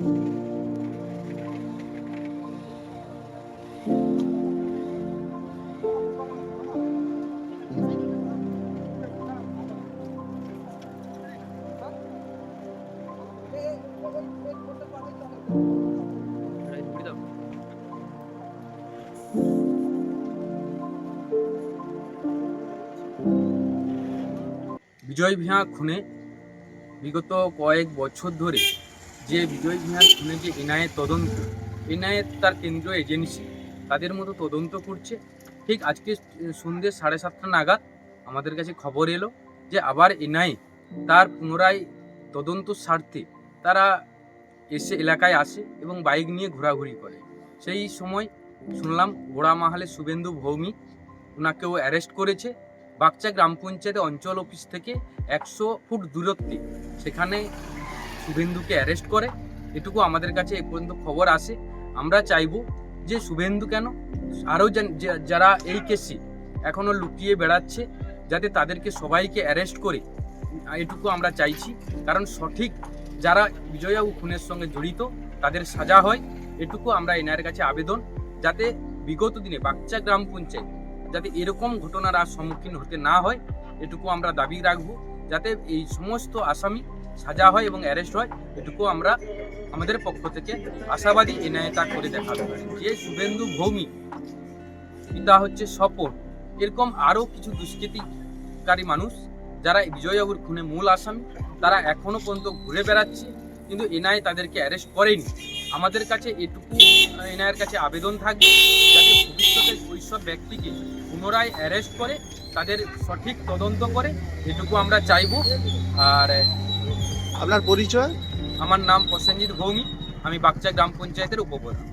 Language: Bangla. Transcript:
বিজয় ভিয়া খুনে বিগত কয়েক বছর ধরে যে বিজয় ভিয়ার খুনে যে এনআইএ তদন্ত, এনআইএ তার কেন্দ্রীয় এজেন্সি, তাদের মতো তদন্ত করছে। ঠিক আজকে সন্ধ্যে সাড়ে সাতটা নাগাদ আমাদের কাছে খবর এলো যে আবার এনআইএ তার পুনরায় তদন্ত স্বার্থে তারা এসে এলাকায় আসে এবং বাইক নিয়ে ঘোরাঘুরি করে। সেই সময় শুনলাম গোড়ামাহালে শুভেন্দু ভৌমিক ওনাকেও অ্যারেস্ট করেছে। বাগচা গ্রাম পঞ্চায়েতে অঞ্চল অফিস থেকে একশো ফুট দূরত্বে। সেখানে শুভেন্দুকে অ্যারেস্ট করে। এটুকু আমাদের কাছে এ পর্যন্ত খবর আসে আমরা চাইব যে শুভেন্দু কেন, আরও যারা এই কেসে এখনও লুকিয়ে বেড়াচ্ছে, যাতে তাদেরকে সবাইকে অ্যারেস্ট করে। এটুকু আমরা চাইছি। কারণ সঠিক যারা বিজয়বাবু খুনের সঙ্গে জড়িত, তাদের সাজা হয়। এটুকু আমরা এনআইয়ের কাছে আবেদন। যাতে বিগত দিনে বাচ্চা গ্রাম পঞ্চায়েত যাতে এরকম ঘটনার আর সম্মুখীন হতে না হয়, এটুকু আমরা দাবি রাখব। যাতে এই সমস্ত আসামি সাজা হয় এবং অ্যারেস্ট হয়, এটুকু আমরা আমাদের পক্ষ থেকে আশাবাদী এনআইএ তা করে দেখাবে যে শুভেন্দু ভৌমিক, পিতা হচ্ছে স্বপন, এরকম আরও কিছু দুষ্কৃতিকারী মানুষ যারা বিজয়বাবুর খুনে মূল আসামি, তারা এখনও পর্যন্ত ঘুরে বেড়াচ্ছে, কিন্তু এনআইএ তাদেরকে অ্যারেস্ট করেনি। আমাদের কাছে এটুকু এনআইয়ের কাছে আবেদন থাকবে যাতে ভবিষ্যতে ওইসব ব্যক্তিকে পুনরায় অ্যারেস্ট করে, তাদের সঠিক তদন্ত করে, এটুকু আমরা চাইব। আর আপনার পরিচয়? আমার নাম প্রসেনজিৎ ভৌমি আমি বাগচা গ্রাম পঞ্চায়েতের উপপ্রধান।